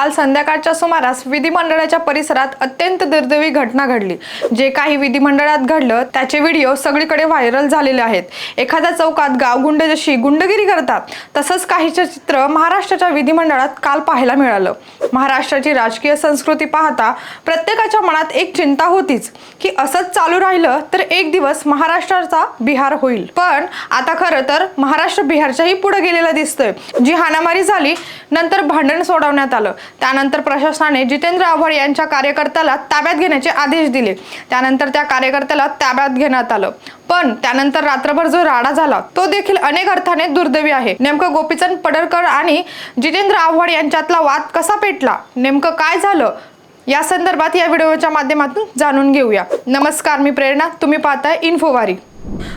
काल संध्याकाळच्या सुमारास विधिमंडळाच्या परिसरात अत्यंत दुर्दैवी घटना घडली. जे काही विधिमंडळात घडलं त्याचे व्हिडिओ सगळीकडे व्हायरल झालेले आहेत. एखाद्या चौकात गावगुंड जशी गुंडगिरी करतात तसंच काहीचे चित्र महाराष्ट्राच्या विधिमंडळात काल पाहायला मिळालं. महाराष्ट्राची राजकीय संस्कृती पाहता प्रत्येकाच्या मनात एक चिंता होतीच की असंच चालू राहिलं तर एक दिवस महाराष्ट्राचा बिहार होईल. पण आता खरं तर महाराष्ट्र बिहारच्याही पुढे गेलेलं दिसतोय. जी हाणामारी झाली नंतर भांडण सोडवण्यात आलं. त्यानंतर प्रशासनाने जितेंद्र आव्हाड यांच्या कार्यकर्त्याला ताब्यात घेण्याचे आदेश दिले. त्यानंतर त्या कार्यकर्त्याला ताब्यात घेण्यात आलं. पण त्यानंतर रात्रभर जो राडा झाला तो देखील अनेक अर्थाने दुर्दैवी आहे. नेमकं गोपीचंद पडळकर आणि जितेंद्र आव्हाड यांच्यातला वाद कसा पेटला? नेमकं काय झालं? या संदर्भात या व्हिडिओच्या माध्यमातून जाणून घेऊया. नमस्कार मी प्रेरणा. तुम्ही पाहताय इन्फोवारी.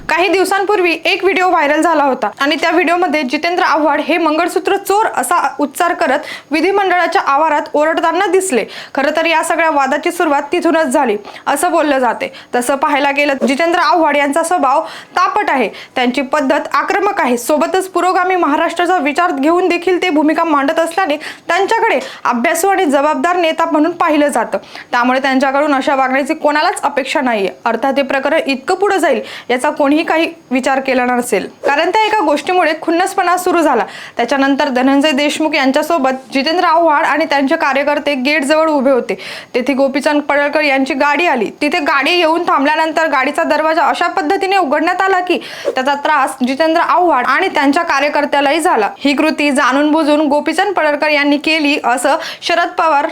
काही दिवसांपूर्वी एक व्हिडिओ व्हायरल झाला होता. आणि त्या व्हिडिओमध्ये जितेंद्र आव्हाड हे मंगळसूत्र चोर असा उच्चार करत विधिमंडळाच्या आवारात ओरडताना दिसले. खरं तर या सगळ्या वादाची सुरुवात तिथूनच झाली असं बोललं जाते. तसं पाहायला गेलं जितेंद्र आव्हाड यांचा स्वभाव तापट आहे. त्यांची पद्धत आक्रमक आहे. सोबतच पुरोगामी महाराष्ट्राचा विचार घेऊन देखील ते भूमिका मांडत असल्याने त्यांच्याकडे अभ्यासू आणि जबाबदार नेता म्हणून पाहिलं जातं. त्यामुळे त्यांच्याकडून अशा वागण्याची कोणालाच अपेक्षा नाही अर्थात हे प्रकरण इतकं पुढे जाईल याचा कोणीही काही विचार केला नसेल. कारण त्या एका गोष्टीमुळे खुन्नसपणा सुरू झाला. त्याच्यानंतर धनंजय देशमुख यांच्यासोबत जितेंद्र आव्हाड आणि त्यांचे कार्यकर्ते गेटजवळ उभे होते. तेथे गोपीचंद पडळकर यांची गाडी आली. तिथे गाडी येऊन थांबल्यानंतर गाडीचा दरवाजा अशा पद्धतीने उघडण्यात आला की त्याचा त्रास जितेंद्र आव्हाड आणि त्यांच्या कार्यकर्त्यालाही झाला. ही कृती जाणून बुजून गोपीचंद पडळकर यांनी केली असं शरद पवार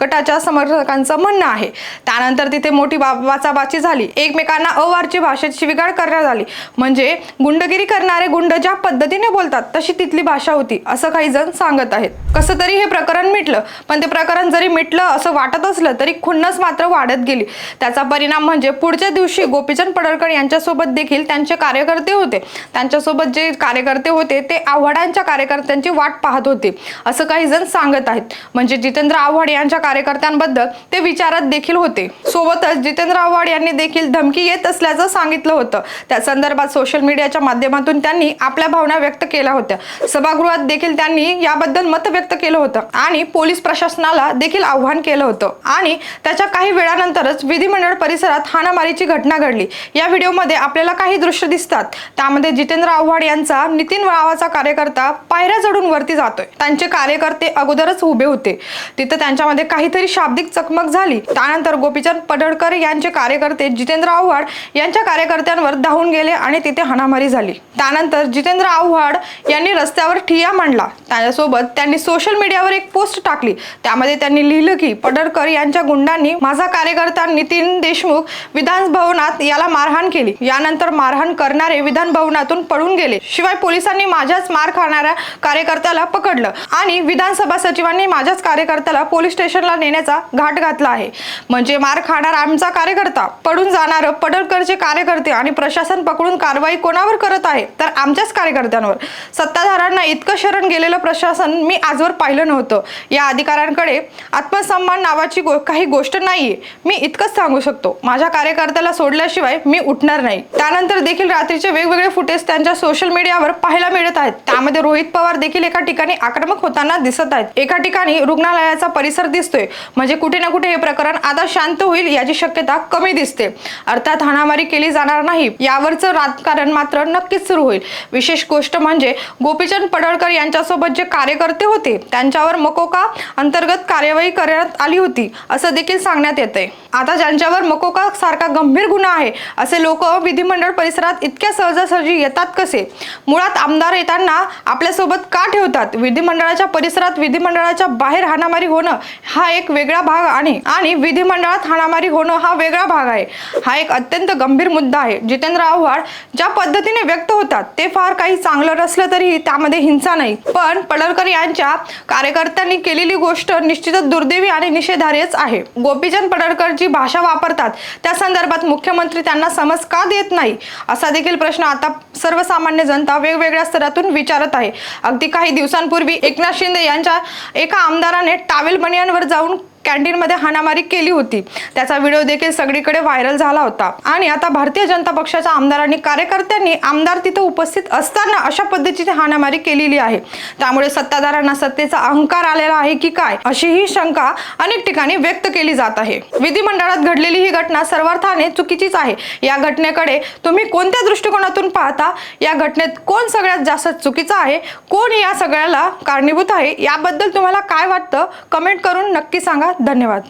गटाच्या समर्थकांचं म्हणणं आहे. त्यानंतर तिथे मोठी वाचाबाची झाली. एकमेकांना अवारची भाषेत शिविगाळ करण्यात आली. म्हणजे गुंडगिरी करणारे गुंड ज्या पद्धतीने बोलतात तशी तिथली भाषा होती असं काही जण सांगत आहेत. कसं तरी हे प्रकरण मिटलं. पण ते प्रकरण जरी मिटलं असं वाटत असलं तरी खुन्नस मात्र वाढत गेली. त्याचा परिणाम म्हणजे पुढच्या दिवशी गोपीचंद पडळकर यांच्यासोबत देखील त्यांचे कार्यकर्ते होते. त्यांच्यासोबत जे कार्यकर्ते होते ते आव्हाडांच्या कार्यकर्त्यांची वाट पाहत होते असं काही जण सांगत आहेत. म्हणजे जितेंद्र आव्हाड यांच्या कार्यकर्त्यांबद्दल ते विचारात देखील होते. सोबतच जितेंद्र आव्हाड यांनी देखील धमकी येत असल्याचं सांगितलं होतं. त्या संदर्भात सोशल मीडियाच्या माध्यमातून त्यांनी आपल्या भावना व्यक्त केल्या होत्या. सभागृहात देखील त्यांनी याबद्दल मत व्यक्त केलं होतं आणि पोलीस प्रशासनाला देखील आव्हान केलं होतं. आणि त्याच्या काही वेळानंतरच विधिमंडळ परिसरात हाणामारीची घटना घडली. या व्हिडिओमध्ये आपल्याला काही दृश्य दिसतात. त्यामध्ये जितेंद्र आव्हाड यांचा नितीन नावाचा कार्यकर्ता पायऱ्या चढून वरती जातोय. त्यांचे कार्यकर्ते अगोदरच उभे होते. तिथं त्यांच्यामध्ये काहीतरी शाब्दिक चकमक झाली. त्यानंतर गोपीचंद पडळकर यांचे कार्यकर्ते जितेंद्र आव्हाड यांच्या कार्यकर्त्यांवर धावून गेले आणि तिथे हाणामारी झाली. त्यानंतर जितेंद्र आव्हाड यांनी रस्त्यावर ठिया मांडला. त्याच्यासोबत त्यांनी सोशल मीडियावर एक पोस्ट टाकली. त्यामध्ये त्यांनी लिहिलं की पडळकर यांच्या गुंडांनी माझा कार्यकर्ता नितीन देशमुख विधान भवनात याला मारहाण केली. यानंतर मारहाण करणारे विधान भवनातून पळून गेले. शिवाय पोलिसांनी माझ्याच मार खाणाऱ्या कार्यकर्त्याला पकडलं आणि विधानसभा सचिवांनी माझ्याच कार्यकर्त्याला पोलीस स्टेशन स्टेशनला नेण्याचा घाट घातला आहे. म्हणजे मार खाणार आमचा कार्यकर्ता पडून जाणार पडळकरचे कार्यकर्ते आणि प्रशासन पकडून कारवाई कोणावर करत आहे? तर आमच्याच कार्यकर्त्यांवर. सत्ताधाऱ्यांना इतकं शरण गेलेलं प्रशासन मी आजवर पाहिलं नव्हतं. या अधिकाऱ्यांकडे आत्मसन्मान नावाची गो काही गोष्ट नाहीये. मी इतकंच सांगू शकतो. माझ्या कार्यकर्त्याला सोडल्याशिवाय मी उठणार नाही. त्यानंतर देखील रात्रीचे वेगवेगळे फुटेज त्यांच्या सोशल मीडियावर पाहायला मिळत आहेत. त्यामध्ये रोहित पवार देखील एका ठिकाणी आक्रमक होताना दिसत आहेत. एका ठिकाणी रुग्णालयाचा परिसर दिसतोय. म्हणजे कुठे ना कुठे हे प्रकरण आता शांत होईल याची शक्यता कमी दिसते. अर्थात हाणामारी केली जाणार नाही यावरचं राजकारण मात्र नक्कीच सुरू होईल. विशेष गोष्ट म्हणजे गोपीचंद पडळकर यांच्यासोबत जे कार्यकर्ते होते त्यांच्यावर मकोका अंतर्गत कार्यवाही करण्यात आली होती असं देखील सांगण्यात येते आता ज्यांच्यावर मकोका सारखा गंभीर गुन्हा आहे असे लोक विधिमंडळ परिसरात इतक्या सहजासहजी येतात कसे? मुळात आमदार येताना आपल्यासोबत का ठेवतात? विधिमंडळाच्या परिसरात विधिमंडळाच्या बाहेर हाणामारी होणं हा एक वेगळा भाग आणि आणि विधिमंडळात हाणामारी होणं हा वेगळा भाग आहे. हा एक अत्यंत गंभीर मुद्दा आहे. जितेंद्र आव्हाड ज्या पद्धतीने व्यक्त होतात ते फार काही चांगलं नसलं तरी त्यामध्ये हिंसा नाही. पण पडळकर यांच्या कार्यकर्त्यांनी केलेली गोष्ट निश्चितच दुर्दैवी आणि निषेधार्हच आहे. गोपीचंद पडळकर जी भाषा वापरतात त्या संदर्भात मुख्यमंत्री त्यांना समज का देत नाही? असा देखील प्रश्न आता सर्वसामान्य जनता वेगवेगळ्या स्तरातून विचारत आहे. अगदी काही दिवसांपूर्वी एकनाथ शिंदे यांच्या एका आमदाराने टावेल बनियांवर जाऊन कॅन्टीनमध्ये हाणामारी केली होती. त्याचा व्हिडिओ देखील सगळीकडे व्हायरल झाला होता. आणि आता भारतीय जनता पक्षाच्या आमदारांनी कार्यकर्त्यांनी आमदार तिथे उपस्थित असताना अशा पद्धतीची हाणामारी केलेली आहे. त्यामुळे सत्ताधाऱ्यांना सत्तेचा अहंकार आलेला आहे की काय अशी ही शंका अनेक ठिकाणी व्यक्त केली जात आहे. विधिमंडळात घडलेली ही घटना सर्वार्थाने चुकीचीच आहे. या घटनेकडे तुम्ही कोणत्या दृष्टिकोनातून पाहता? या घटनेत कोण सगळ्यात जास्त चुकीचं आहे? कोण या सगळ्याला कारणीभूत आहे? याबद्दल तुम्हाला काय वाटतं? कमेंट करून नक्की सांगा. धन्यवाद.